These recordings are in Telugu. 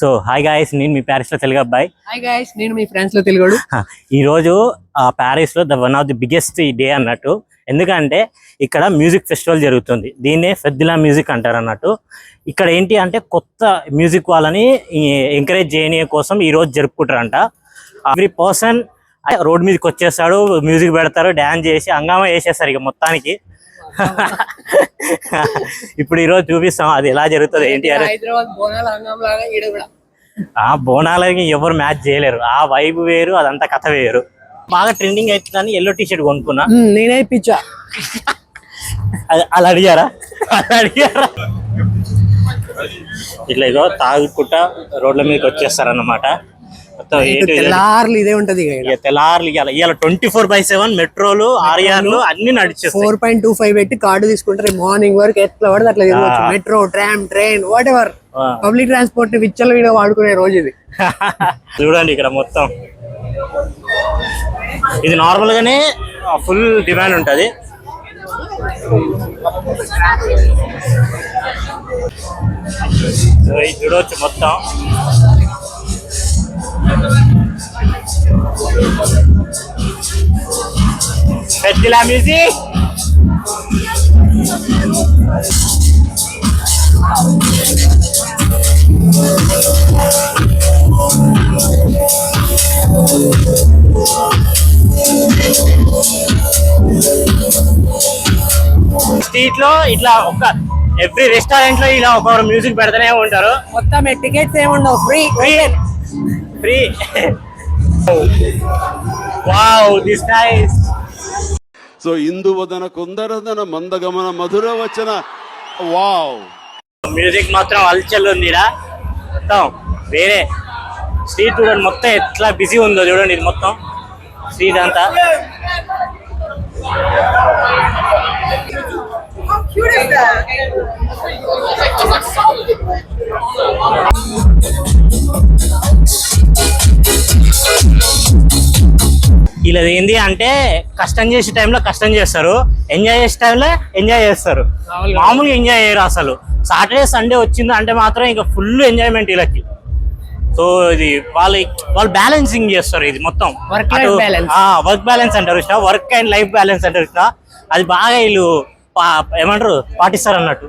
సో హాయ్ గాయస్ నేను మీ ప్యారిస్లో తెలుగు అబ్బాయి. హాయ్ గైస్ నేను మీ ఫ్రెండ్స్లో తెలుగుడు. ఈ రోజు ఆ ప్యారిస్లో the one of the biggest day అన్నట్టు. ఎందుకంటే ఇక్కడ మ్యూజిక్ ఫెస్టివల్ జరుగుతుంది. దీన్నే ఫెద్దిలా మ్యూజిక్ అంటారు అన్నట్టు. ఇక్కడ ఏంటి అంటే కొత్త మ్యూజిక్ వాళ్ళని ఎంకరేజ్ చేయని కోసం ఈ రోజు జరుపుకుంటారంట. ఎవ్రీ పర్సన్ రోడ్ మీదకి వచ్చేస్తాడు మ్యూజిక్ పెడతారు డ్యాన్స్ చేసి హంగామా చేసేస్తారు ఇక మొత్తానికి. ఇప్పుడు ఈ రోజు చూపిస్తాం అది ఎలా జరుగుతుంది ఏంటి అని. హైదరాబాద్ బోనాల హంగం లాగా ఈడ కూడా. ఆ బోనాలకి ఎవరు మ్యాచ్ చేయలేరు. ఆ వైబ్ వేరు అదంతా కథ వేరు. బాగా ట్రెండింగ్ అవుతుందని ఎల్లో టీ షర్ట్ కొనుక్కున్నా. నేనే పిచ్చా అలా అడిగారా? అలా అడిగారా? ఇట్లా ఇదో తాగుకుంటా రోడ్ల మీదకి వచ్చేస్తారన్నమాట. తెల్లార్లు ఇదే ఉంటది తెల్లార్లు ఇవాళ ట్వంటీ ఫోర్ బై సెవెన్ మెట్రోలు ఆర్ఆర్లు అన్ని నడిచేస్తాయి. ఫోర్ పాయింట్ టూ ఫైవ్ పెట్టి కార్డు తీసుకుంటారు. మార్నింగ్ వరకు ఎట్లా పడితే అట్లా తిరగచ్చు. Metro tram train whatever. Public transport విచ్చల వీడియో వాడుకునే రోజు ఇది. చూడండి ఇక్కడ మొత్తం. ఇది నార్మల్ గానే ఫుల్ డిమాండ్ ఉంటది. సో ఇది చూడవచ్చు మొత్తం మ్యూజిక్ స్ట్రీట్లో ఇట్లా ఒక ఎవ్రీ రెస్టారెంట్లో ఇలా ఒక మ్యూజిక్ పెడతానే ఉంటారు. మొత్తం టికెట్స్ ఏముండవు free free free wow this nice so Induvadana కుందరదన మందగమన మధుర వచన వావ్ మ్యూజిక్ మాత్రం హల్చల్ ఉందిరా. మొత్తం వేరే. స్ట్రీట్ చూడండి మొత్తం ఎట్లా బిజీ ఉందో చూడండి ఇది మొత్తం. స్ట్రీట్ అంతా. ఇలా ఏంది అంటే కష్టం చేసే టైంలో కష్టం చేస్తారు ఎంజాయ్ చేసే టైంలో ఎంజాయ్ చేస్తారు. మామూలుగా ఎంజాయ్ చేయరు అసలు. సాటర్డే సండే వచ్చింది అంటే మాత్రం ఇంకా ఫుల్ ఎంజాయ్మెంట్ వీళ్ళకి. సో ఇది వాళ్ళు వాళ్ళు బ్యాలెన్సింగ్ చేస్తారు ఇది మొత్తం. Balance. వర్క్ బ్యాలెన్స్ అంటారు ఇష్టం. వర్క్ అండ్ లైఫ్ బ్యాలెన్స్ అంటారు ఇష్టం. అది బాగా వీళ్ళు పా- ఏమంటారు? పాటిస్తారు అన్నట్టు.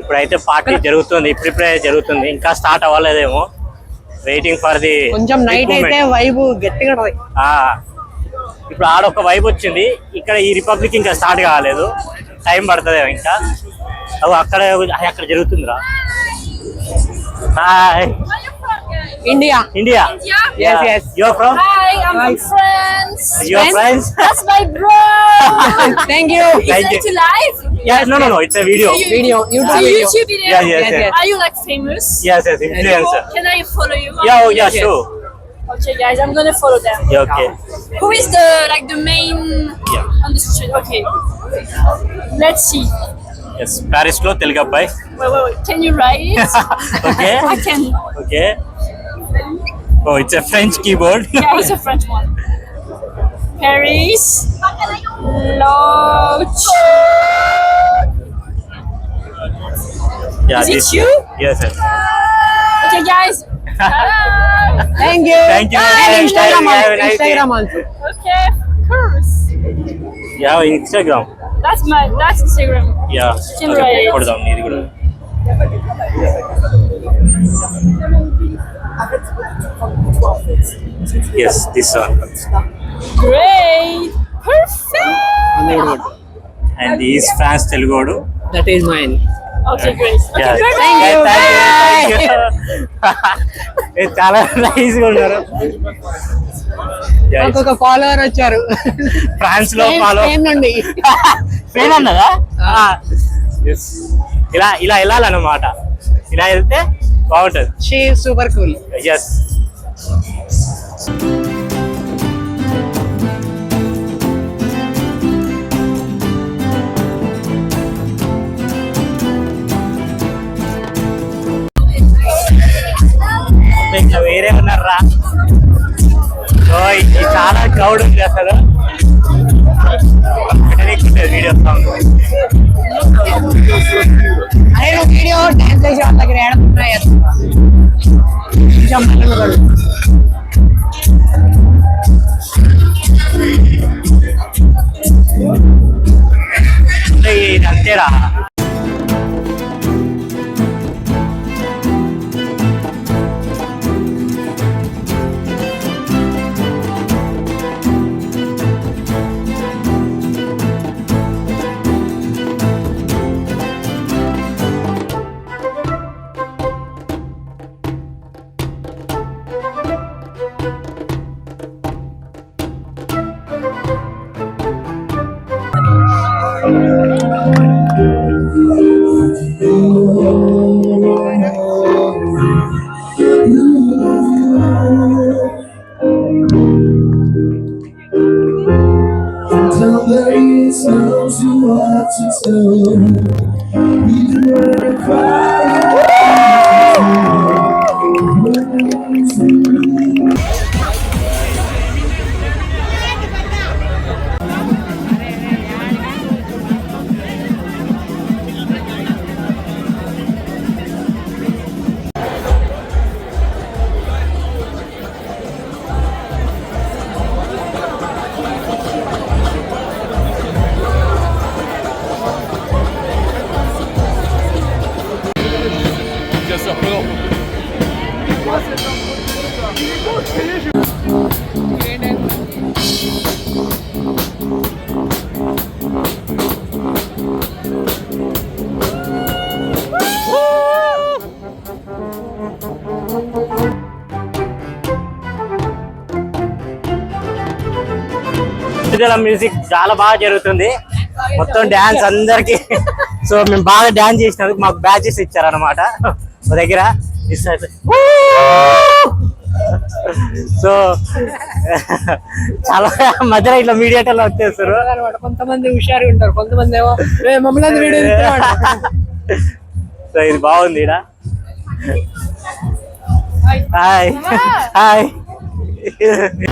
ఇప్పుడైతే పార్టీ జరుగుతుంది ఇప్పుడిప్పుడే జరుగుతుంది. ఇంకా స్టార్ట్ అవ్వలేదేమో. వెయిటింగ్ ఫర్ ది కొంచెం నైట్ అయితే వైబ్ గట్టిగా ఇప్పుడు ఆడొక వైబ్ వచ్చింది. ఇక్కడ ఈ రిపబ్లిక్ ఇంకా స్టార్ట్ కాలేదు. టైం పడుతుంది ఇంకా. అవి అక్కడ అక్కడ జరుగుతుందిరా. Hi India India Yes, yes. Your from Hi, I'm from France. Your friends That's my bro. Thank you Is Thank it you. live? Yeah no no no it's a video video It's a YouTube video YouTube video. Yeah, yes, Yes, yes. yes. Are you like famous? Yes, yes, influencer. Can I follow you? Yeah, oh, yeah, sure. Okay, guys, I'm gonna follow them. Yeah, okay. Who is the like the main Yeah. on the street? Okay. Let's see. Yes, Paris లో తెలుగు అబ్బాయి Wait, wait, wait. Can you write it? Okay I can. Okay Oh, it's a French keyboard. yeah, it's a French one. Paris Loach. Yeah, Is it this, you? Yes. yes. Okay, guys. Thank you. Thank you. And Instagram also. Instagram also. Okay, of course. Yeah, Instagram. That's my that's Instagram. Yeah. Generate. Okay, put it down. Yes this one Great. Perfect. And is France తెలుగోడు that is mine Okay, great. Okay, Yeah. perfect. Thank you. Thank you, thank you. చాలా నైస్గా ఉన్నారు ఒక ఫాలోవర్ వచ్చారు ఫ్రాన్స్లో ఫాలో నుండి ఫెయిల్ అన్నదా Ah. Yes. ఇలా ఇలా వెళ్ళాలన్నమాట ఇలా వెళ్తే బాగుంటది. She super cool. ఎస్ ఇంకా వేరే ఉన్నారా? ఇది చాలా క్రౌడ్ ఉంది అసలు. వీడియో నువ్వు వీడియో డాన్స్ చేసి వాళ్ళ దగ్గర ఏడుతున్నాయి ఇది There is no to what to tell, We when I cry. Music చాలా బాగా జరుగుతుంది. మొత్తం డాన్స్ అందరికి. సో మేము బాగా డాన్స్ చేసినందుకు మాకు బ్యాచెస్ ఇచ్చారనమాట మా దగ్గర. సో చాలా మధ్యలో ఇట్లా మీడియాటర్లో వచ్చేస్తారు కొంతమంది హుషారుగా ఉంటారు కొంతమంది ఏమో "ఏ, మమ్మల్ని వీడియో సో ఇది బాగుంది ఈడ. Hi hi